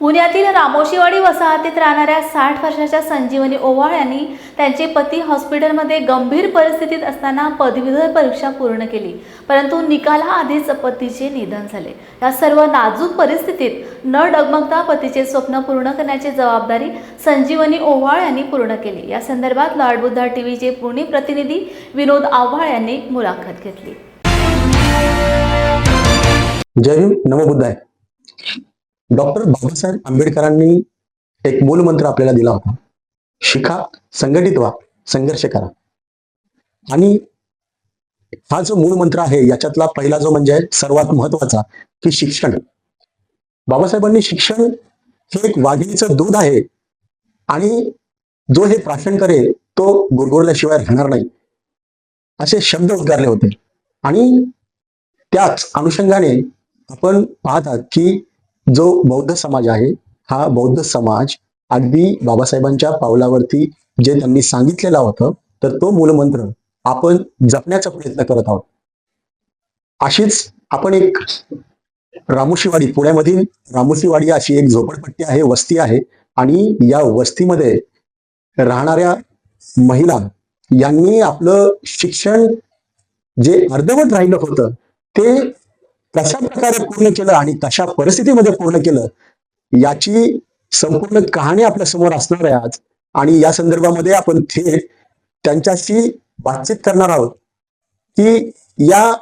पुण्यातील रामोशीवाडी वसाहतीत राहणाऱ्या साठ वर्षाच्या संजीवनी ओवाळ यांनी त्यांचे पती हॉस्पिटलमध्ये गंभीर परिस्थितीत असताना पदवीधर परीक्षा पूर्ण केली. परंतु निकालाआधीच पतीचे निधन झाले. या सर्व नाजूक परिस्थितीत न डगमगता पतीचे स्वप्न पूर्ण करण्याची जबाबदारी संजीवनी ओव्हाळ यांनी पूर्ण केली. या संदर्भात लाडबुद्धा टीव्हीचे पुणे प्रतिनिधी विनोद आव्हाळ यांनी मुलाखत घेतली. जय भीम नमोबुद्ध डॉक्टर बाबासाहेब आंबेडकरांनी एक मूलमंत्र आपल्याला दिला होता. शिका संघटित व्हा संघर्ष करा. आणि हा जो मूलमंत्र आहे याच्यातला पहिला जो म्हणजे सर्वात महत्त्वाचा की शिक्षण. बाबासाहेबांनी शिक्षण हे एक वाघिणीचं दूध आहे. आणि जो हे प्राशन करेल तो गुरगुरल्याशिवाय राहणार नाही. असे शब्द उद्गारले होते. आणि त्याच अनुषंगाने आपण पाहतात की जो बौद्ध समाज आहे हा बौद्ध समाज अगदी बाबासाहेबांच्या पावलावरती जे त्यांनी सांगितलेलं होतं तर तो मूलमंत्र आपण जपण्याचा प्रयत्न करत आहोत. अशीच आपण एक रामोशीवाडी पुण्यामधील रामोशीवाडी अशी एक झोपडपट्टी आहे वस्ती आहे आणि या वस्तीमध्ये राहणाऱ्या महिला यांनी आपलं शिक्षण जे अर्धवट राहिलं होतं ते कशा प्रकारे पूर्ण केलं आणि कशा परिस्थितीमध्ये पूर्ण केलं याची संपूर्ण कहाणी आपल्यासमोर असणार आहे आज. आणि या संदर्भामध्ये आपण थेट त्यांच्याशी बातचीत करणार आहोत की या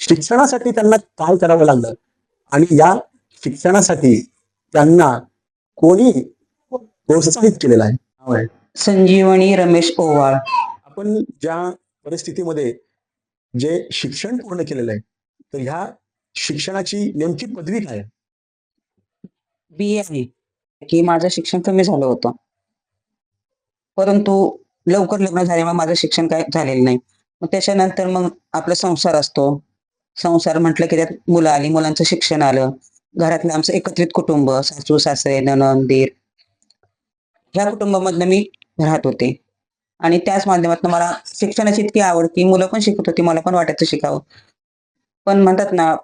शिक्षणासाठी त्यांना काय करावं लागलं आणि या शिक्षणासाठी त्यांना कोणी प्रोत्साहित केलेलं आहे. संजीवनी रमेश ओवाळ. आपण ज्या परिस्थितीमध्ये जे शिक्षण पूर्ण केलेलं आहे तर ह्या शिक्षणाची नेमकी पदवी काय आहे? बी आहे. की माझं शिक्षण कमी झालं होतं. परंतु लवकर लग्न झाल्यामुळे माझं शिक्षण काय झालेलं नाही. मग त्याच्यानंतर मग आपला संसार असतो. संसार म्हटलं की त्यात मुलं आली मुलांचं शिक्षण आलं. घरातलं आमचं एकत्रित कुटुंब सासू सासरे ननंद दीर. ह्या कुटुंबामधनं मी राहत होते. आणि त्याच माध्यमातून मला शिक्षणाची इतकी आवड की मुलं पण शिकत होती मला पण वाटायचं शिकावं. पण म्हणतात ना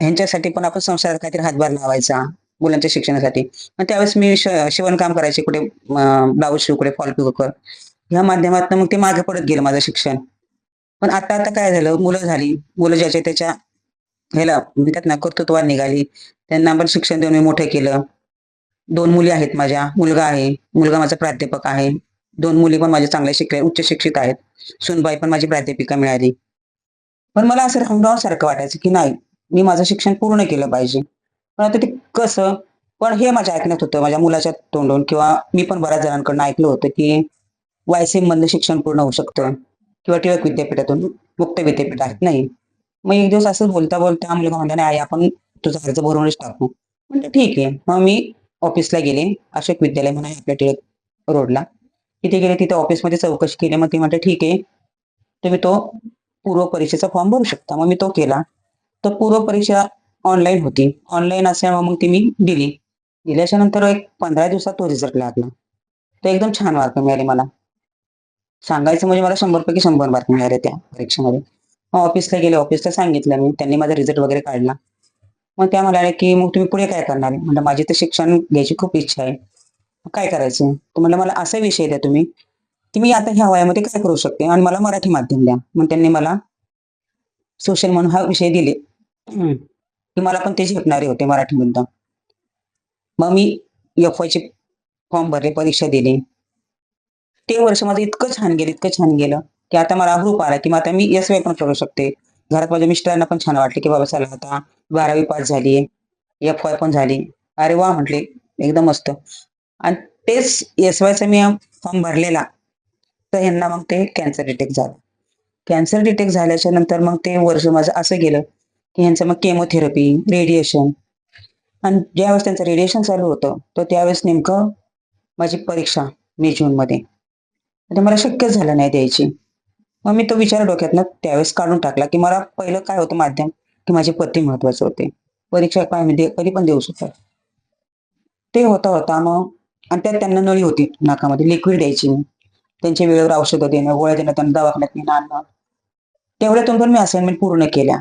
ह्यांच्यासाठी पण आपण संसारात काहीतरी हातभार लावायचा मुलांच्या शिक्षणासाठी. मग त्यावेळेस मी श- शिवणकाम करायचे कुठे ब्लाऊज शिव कुठे फॉल पिको कर. ह्या माध्यमातून मग ते मागे पडत गेलं माझं शिक्षण. पण आता आता काय झालं मुलं झाली. मुलं ज्याच्या त्याच्या ह्याला म्हणतात ना कर्तृत्वात निघाली. त्यांना पण शिक्षण देऊन मी मोठं केलं. दोन मुली आहेत माझ्या. मुलगा आहे. मुलगा माझा प्राध्यापक आहे. दोन मुली पण माझ्या चांगल्या शिकल्या उच्च शिक्षित आहेत. सुनबाई पण माझी प्राध्यापिका मिळाली. पण मला असं राहून सारखं वाटायचं की नाही मी माझं शिक्षण पूर्ण केलं पाहिजे. पण आता ते कसं पण हे माझ्या ऐकण्यात होतं माझ्या मुलाच्या तोंडून किंवा मी पण बऱ्याच जणांकडून ऐकलं होतं की वायसीएम मधलं शिक्षण पूर्ण होऊ शकतं किंवा टिळक विद्यापीठातून मुक्त विद्यापीठ आहेत नाही. मग एक दिवस असंच बोलता बोलता मुलगा म्हणला नाही आई आपण तुझा अर्ज भरूनच टाकू. म्हणजे ठीक आहे. मग मी ऑफिसला गेले अशोक विद्यालय म्हणून आपल्या टिळक रोडला. तिथे गेले तिथे ऑफिसमध्ये चौकशी केली मग ती म्हणते ठीक आहे. तुम्ही तो पूर्व परीक्षेचा फॉर्म भरू शकता. मग मी तो केला. तर पूर्व परीक्षा ऑनलाईन होती. ऑनलाईन असल्यामुळे मग ती मी दिली. दिल्याच्या नंतर एक पंधरा दिवसात तो रिझल्ट लागला. तर एकदम छान मार्क मिळाले मला. सांगायचं म्हणजे मला शंभर पैकी शंभर मार्क मिळाले त्या परीक्षेमध्ये. मग ऑफिसला गेले. ऑफिसला सांगितलं मी. त्यांनी माझा रिझल्ट वगैरे काढला. मग त्या म्हणाल्या की मग तुम्ही पुढे काय करणार? म्हणजे माझी तर शिक्षण घ्यायची खूप इच्छा आहे. काय करायचं? तर म्हणलं मला असा विषय द्या तुम्ही की मी आता ह्या वयामध्ये काय करू शकते? आणि मला मराठी माध्यम द्या. मग त्यांनी मला सोशल म्हणून हा विषय दिले. की मला पण ते झेपणारे होते मराठी मुद्दा मग मी एफ चे फॉर्म भरले परीक्षा दिली. ते वर्ष माझं इतकं छान गेलं इतकं छान गेलं की आता मला अप्रूप आला की मग आता मी एस वाय पण करू शकते. घरात माझ्या मिस्टरांना पण छान वाटले की बाबा चला आता बारावी पास झाली एफ वाय पण झाली. अरे वा म्हटले एकदम मस्त. आणि तेच एस वायचा मी फॉर्म भरलेला. तर यांना मग ते कॅन्सर डिटेक्ट झालं. कॅन्सर डिटेक्ट झाल्याच्यानंतर मग ते वर्ष माझं असं गेलं की ह्यांचं मग केमोथेरपी रेडिएशन आणि ज्यावेळेस त्यांचं रेडिएशन चालू होतं तर त्यावेळेस नेमकं माझी परीक्षा मे जूनमध्ये ते मला शक्यच झालं नाही द्यायची. मग मी तो विचार डोक्यातनं त्यावेळेस काढून टाकला की मला पहिलं काय होतं माध्यम की माझे पती महत्त्वाचे होते. परीक्षा काय मी दे- कधी पण देऊ शकतात. ते होता होता मग आणि त्यात त्यांना नळी होती नाकामध्ये लिक्विड द्यायची. त्यांच्या वेळेवर औषधं देणं गोळ्या देणं त्यांना दवाखान्यात नेणं आणणं. तेवढ्यातून पण मी असाइनमेंट पूर्ण केल्या.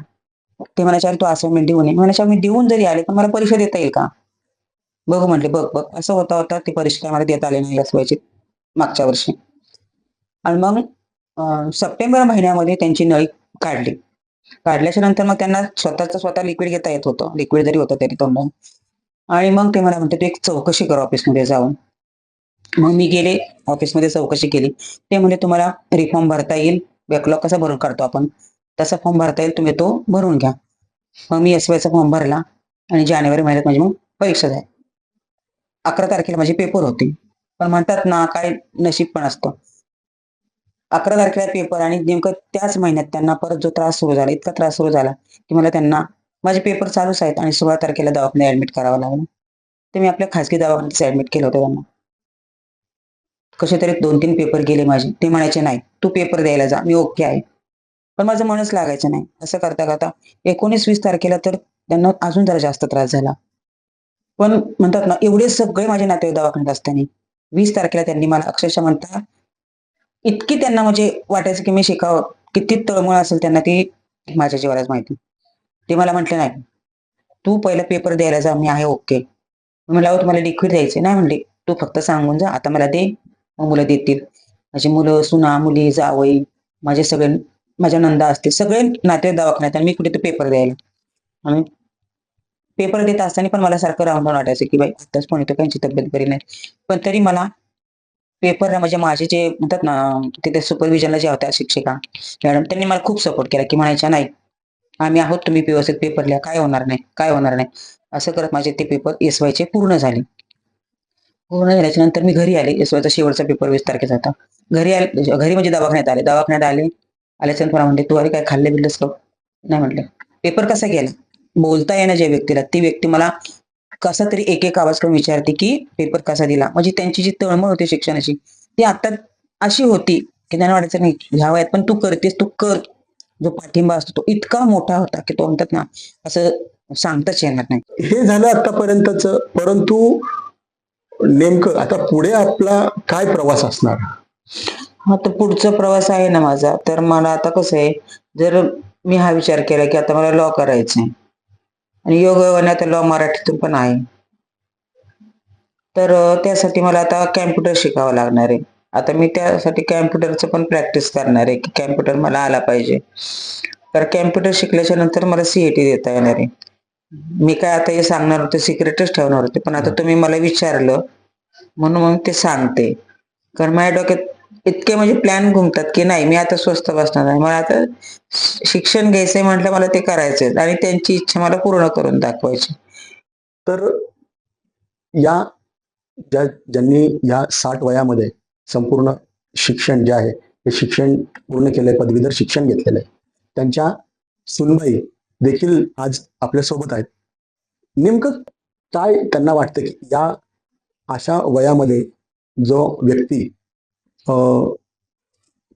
ते म्हणायचे तू असाइनमेंट देऊन ये. म्हणायच्या मी देऊन जरी आले पण मला परीक्षा देता येईल का? बघ म्हटले बघ बघ असं होता होता ती परीक्षा मला देता आली नाही असवायची मागच्या वर्षी. आणि मग सप्टेंबर महिन्यामध्ये त्यांची नळी काढली. काढल्याच्या नंतर मग त्यांना स्वतःच स्वतः लिक्विड घेता येत होतं. लिक्विड जरी होतं तरी तोंडात आणि मग ते मला म्हणते तू एक चौकशी कर ऑफिसमध्ये जाऊन. मग मी गेले ऑफिसमध्ये चौकशी केली. ते म्हणजे तुम्हाला रिफॉर्म भरता येईल. बॅकलॉग कसा भरून काढतो आपण? तसा फॉर्म भरता येईल तुम्ही तो भरून घ्या. मग मी एस वायचा फॉर्म भरला आणि जानेवारी महिन्यात माझी मग परीक्षा झाली. अकरा तारखेला माझी पेपर होते. पण म्हणतात ना काय नशीब पण असतं. अकरा तारखेला पेपर आणि नेमकं त्याच महिन्यात त्यांना परत जो त्रास सुरू झाला इतका त्रास सुरू झाला की मला त्यांना माझे पेपर चालूच आहेत आणि सोळा तारखेला दवाखान्यात ऍडमिट करावं लागलं. ते मी आपल्या खासगी दवाखान्यात ऍडमिट केलं होतं त्यांना. कसे तरी दोन तीन पेपर गेले माझे. ते म्हणायचे नाही तू पेपर द्यायला जा. मी ओके आहे. पण माझं मनच लागायचं नाही. असं करता करता एकोणीस वीस तारखेला तर त्यांना अजून जरा जास्त त्रास झाला. पण म्हणतात ना एवढे सगळे माझे नातेवाईक दवाखान्यात असताना वीस तारखेला त्यांनी मला अक्षरशः म्हणता इतकी त्यांना म्हणजे वाटायचं की मी शिकावं. किती तळमळ असेल त्यांना ती माझ्या जीवालाच माहिती. ते मला म्हटले नाही तू पहिला पेपर द्यायला जा. मी आहे ओके म्हणलं तुम्हाला लिक्विड द्यायचे नाही म्हणले तू फक्त सांगून जा. आता मला दे. मुलं देतील. माझी मुलं सुना मुली जावई माझे सगळे माझ्या नंदा असतील. सगळे नाते दवाखान्यात आणि मी कुठे तर पेपर द्यायला. आणि पेपर देत असताना पण मला सारखं राहून राहून वाटायचं की बाई आताच पण येतो त्यांची तब्येत बरी नाही. पण तरी मला पेपरला म्हणजे माझे जे म्हणतात ना तिथे सुपरविजनला ज्या होत्या शिक्षिका मॅडम त्यांनी मला खूप सपोर्ट केला की म्हणायच्या नाही आम्ही आहोत तुम्ही व्यवस्थित पेपर लिहा. काय होणार नाही काय होणार नाही. असं करत माझे ते पेपर एस चे पूर्ण झाले. पूर्ण झाल्याच्यानंतर मी घरी आले. एस शेवटचा पेपर वीस तारखेचा होता. घरी आले म्हणजे घरी म्हणजे दवाखान्यात आले. दवाखान्यात आले आल्याच्यानंतर मला म्हणले तू अरे काय खाल्ले बिल्लंस का नाही म्हटलं. पेपर कसा गेला? बोलता येणार ज्या व्यक्तीला ती व्यक्ती मला कसा तरी एक एक आवाज करून विचारते की पेपर कसा दिला? म्हणजे त्यांची जी तळमळ होती शिक्षणाची ती आता अशी होती की त्यांना वाटायचं नाही ह्या वयात पण तू करतेस तू कर. जो पाठिंबा असतो तो इतका मोठा होता की तो म्हणतात ना असं सांगताच येणार नाही. हे झालं आतापर्यंतच परंतु नेमकं आता पुढे आपला काय प्रवास असणार? आता पुढचा प्रवास आहे ना माझा तर मला आता कसं आहे जर मी हा विचार केला की आता मला लॉ करायचंय आणि योग आता लॉ मराठीतून पण आहे तर त्यासाठी मला आता कॅम्प्युटर शिकावं लागणार आहे. आता मी त्यासाठी कॅम्प्युटरचं पण प्रॅक्टिस करणार आहे की कॅम्प्युटर मला आला पाहिजे. तर कॅम्प्युटर शिकल्याच्या नंतर मला सीएटी देता येणार आहे. मी काय आता हे सांगणार होते सिक्रेटच ठेवणार होते पण आता तुम्ही मला विचारलं म्हणून मग ते सांगते. कारण माझ्या डोक्यात इतके म्हणजे प्लॅन घुमतात की नाही मी आता स्वस्त बसणार आहे. मला आता शिक्षण घ्यायचंय म्हटलं मला ते करायचंय आणि त्यांची इच्छा मला पूर्ण करून दाखवायची. तर या ज्या ज्यांनी या साठ वयामध्ये संपूर्ण शिक्षण जे आहे हे शिक्षण पूर्ण केलंय पदवीधर शिक्षण घेतलेलं आहे त्यांच्या सुनबाई देखील आज आपल्यासोबत आहेत. नेमकं काय त्यांना वाटतं की या अशा वयामध्ये जो व्यक्ती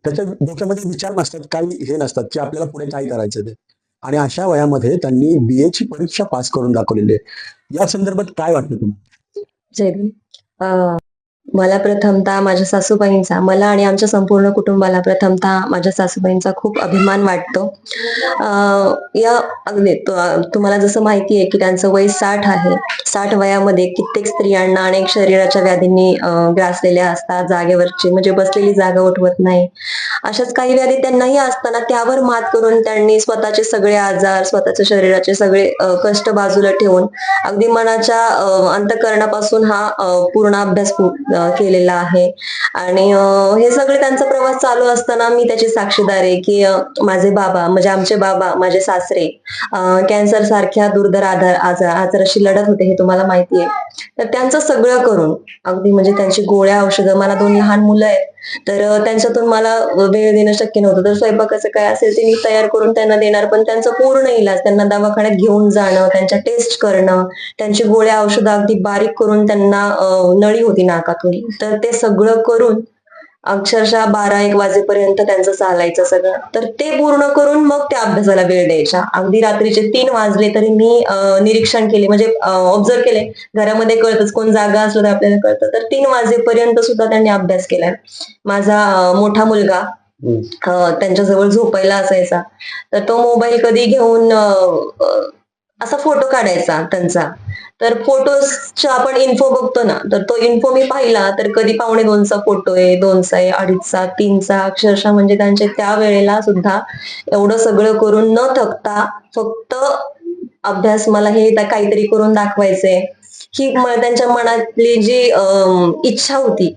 त्याच्या डोक्यामध्ये विचार नसतात काही हे नसतात की आपल्याला पुढे काय करायचं ते. आणि अशा वयामध्ये त्यांनी बी ची परीक्षा पास करून दाखवलेली आहे. या संदर्भात काय वाटतं तुम्हाला? मला प्रथमतः माझ्या सासूबाईंचा मला आणि आमच्या संपूर्ण कुटुंबाला प्रथमतः माझ्या सासूबाईंचा खूप अभिमान वाटतो. या अगदी तुम्हाला जसं माहिती आहे की त्यांचं वय साठ आहे. साठ वयामध्ये कित्येक स्त्रियांना अनेक शरीराच्या व्याधींनी ग्रासलेल्या असतात जागेवरची म्हणजे बसलेली जागा उठवत नाही. अशाच काही व्याधी त्यांनाही असताना त्यावर मात करून त्यांनी स्वतःचे सगळे आजार स्वतःच्या शरीराचे सगळे कष्ट बाजूला ठेवून अगदी मनाच्या अंतकरणापासून हा पूर्ण अभ्यास केलेला आहे. आणि हे सगळे त्यांचा प्रवास चालू असताना मी त्याची साक्षीदार आहे की माझे बाबा म्हणजे आमचे बाबा माझे सासरे कॅन्सर सारख्या दुर्धर आधार आजार आजाराशी लढत होते हे तुम्हाला माहिती आहे. तर त्यांचं सगळं करून अगदी म्हणजे त्यांची गोळ्या औषधं मला दोन लहान मुलं आहेत. तर त्यांच्यातून मला वेळ देणं शक्य नव्हतं. तर स्वयंपाकाचं काय असेल ते मी तयार करून त्यांना देणार पण त्यांचं पूर्ण इलाज त्यांना दवाखान्यात घेऊन जाणं त्यांच्या टेस्ट करणं त्यांची गोळ्या औषधं अगदी बारीक करून त्यांना नळी होती नाकातून. तर ते सगळं करून अक्षरशः बारा एक वाजेपर्यंत त्यांचं चालायचं सगळं. तर ते पूर्ण करून मग त्या अभ्यासाला वेळ द्यायच्या अगदी रात्रीचे तीन वाजले तरी मी निरीक्षण केले. म्हणजे ऑब्झर्व केले. घरामध्ये कळतच कोण जागा असलं तर आपल्याला कळतं. तर तीन वाजेपर्यंत सुद्धा त्यांनी अभ्यास केलाय माझा मोठा मुलगा त्यांच्याजवळ झोपायला असायचा. तर तो मोबाईल कधी घेऊन असा फोटो काढायचा त्यांचा. तर फोटोजचा आपण इन्फो बघतो ना तर तो इन्फो मी पाहिला तर कधी पावणे दोनचा फोटो आहे दोनचा आहे अडीचचा तीनचा अक्षरशः म्हणजे त्यांचे त्या वेळेला सुद्धा एवढं सगळं करून न थकता फक्त अभ्यास मला हे काहीतरी करून दाखवायचंय. ही त्यांच्या मनातली जी इच्छा होती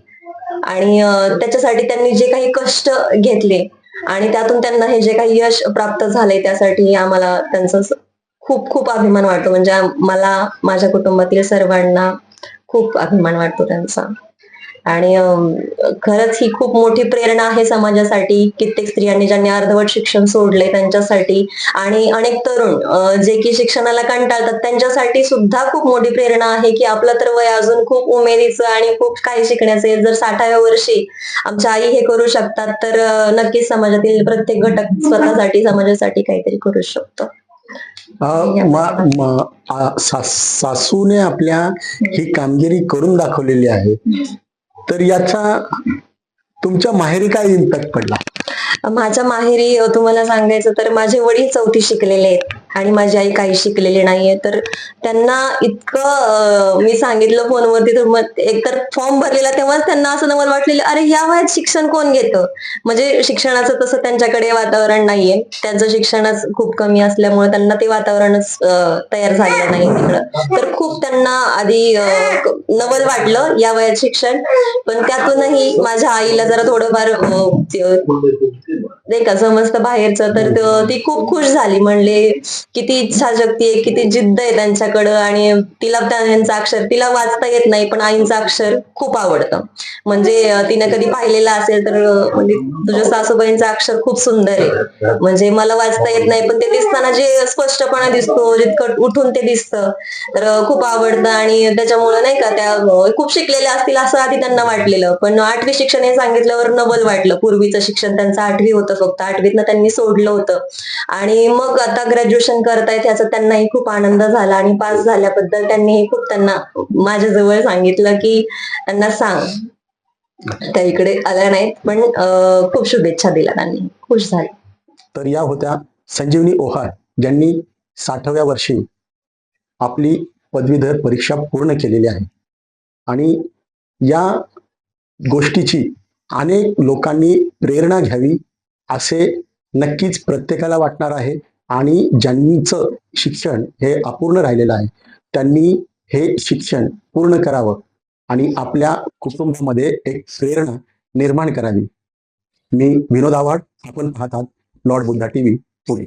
आणि त्याच्यासाठी त्यांनी जे काही कष्ट घेतले आणि त्यातून त्यांना हे जे काही यश प्राप्त झाले त्यासाठी आम्हाला त्यांचं खूप खूप अभिमान वाटतो. म्हणजे मला माझ्या कुटुंबातील सर्वांना खूप अभिमान वाटतो त्यांचा. आणि खरंच ही खूप मोठी प्रेरणा आहे समाजासाठी. कित्येक स्त्रियांनी ज्यांनी अर्धवट शिक्षण सोडले त्यांच्यासाठी. आणि अनेक तरुण जे की शिक्षणाला कंटाळतात त्यांच्यासाठी सुद्धा खूप मोठी प्रेरणा आहे की आपलं तर वय अजून खूप उमेदीचं आणि खूप काही शिकण्याचं जर साठाव्या वर्षी आमच्या आई हे करू शकतात तर नक्कीच समाजातील प्रत्येक घटक स्वतःसाठी समाजासाठी काहीतरी करू शकतो. सासूने आपल्या ही कामगिरी करून दाखवलेली आहे. तर याचा तुमच्या माहेरी काय इम्पॅक्ट पडला? माझ्या माहेरी तुम्हाला सांगायचं तर माझे वडील चौथी शिकलेले आहेत आणि माझी आई काही शिकलेली नाहीये. तर त्यांना इतकं मी सांगितलं फोनवरती तर मग एकतर फॉर्म भरलेला तेव्हाच त्यांना असं नवल वाटलेलं अरे या वयात शिक्षण कोण घेतं? म्हणजे शिक्षणाचं तसं त्यांच्याकडे वातावरण नाहीये. त्यांचं शिक्षणच खूप कमी असल्यामुळे त्यांना ते वातावरणच तयार झालेलं नाही तिकडं. तर खूप त्यांना आधी नवल वाटलं या वयात शिक्षण. पण त्यातूनही माझ्या आईला जरा थोडंफार नाही का समजतं बाहेरचं तर त- ती खूप खुश झाली म्हणले किती इच्छा शक्ती आहे किती जिद्द आहे त्यांच्याकडं आणि तिला त्यांचं अक्षर तिला वाचता येत नाही पण आईंचं अक्षर खूप आवडतं. म्हणजे तिने कधी पाहिलेलं असेल तर म्हणजे तुझ्या सासूबाईंचं अक्षर खूप सुंदर आहे. म्हणजे मला वाचता येत नाही पण ते दिसताना जे स्पष्टपणा दिसतो जितकं उठून ते दिसतं तर खूप आवडतं आणि त्याच्यामुळे नाही का त्या खूप शिकलेल्या असतील असं आधी त्यांना वाटलेलं. पण आठवी शिक्षण हे सांगितल्यावर नवल वाटलं. पूर्वीचं शिक्षण त्यांचं आठवी होतं फक्त आठवीतनं त्यांनी सोडलं होतं. आणि मग आता ग्रॅज्युएशन करतायत ह्याचा त्यांनाही खूप आनंद झाला आणि पास झाल्याबद्दल त्यांनीही खूप त्यांना माझ्याजवळ सांगितलं की त्यांना सांग. त्या इकडे आल्या नाहीत पण खूप शुभेच्छा दिल्या त्यांनी. खुश झाले. तर या होत्या संजीवनी ओहार ज्यांनी साठव्या वर्षी आपली पदवीधर परीक्षा पूर्ण केलेली आहे. आणि या गोष्टीची अनेक लोकांनी प्रेरणा घ्यावी असे नक्कीच प्रत्येकाला वाटणार आहे. आणि ज्यांनीचं शिक्षण हे अपूर्ण राहिलेलं आहे त्यांनी हे शिक्षण पूर्ण करावं आणि आपल्या कुटुंबामध्ये एक प्रेरणा निर्माण करावी. मी विनोद आव्हाड आपण पाहतात लॉर्ड बुद्धा टीव्ही पुणे.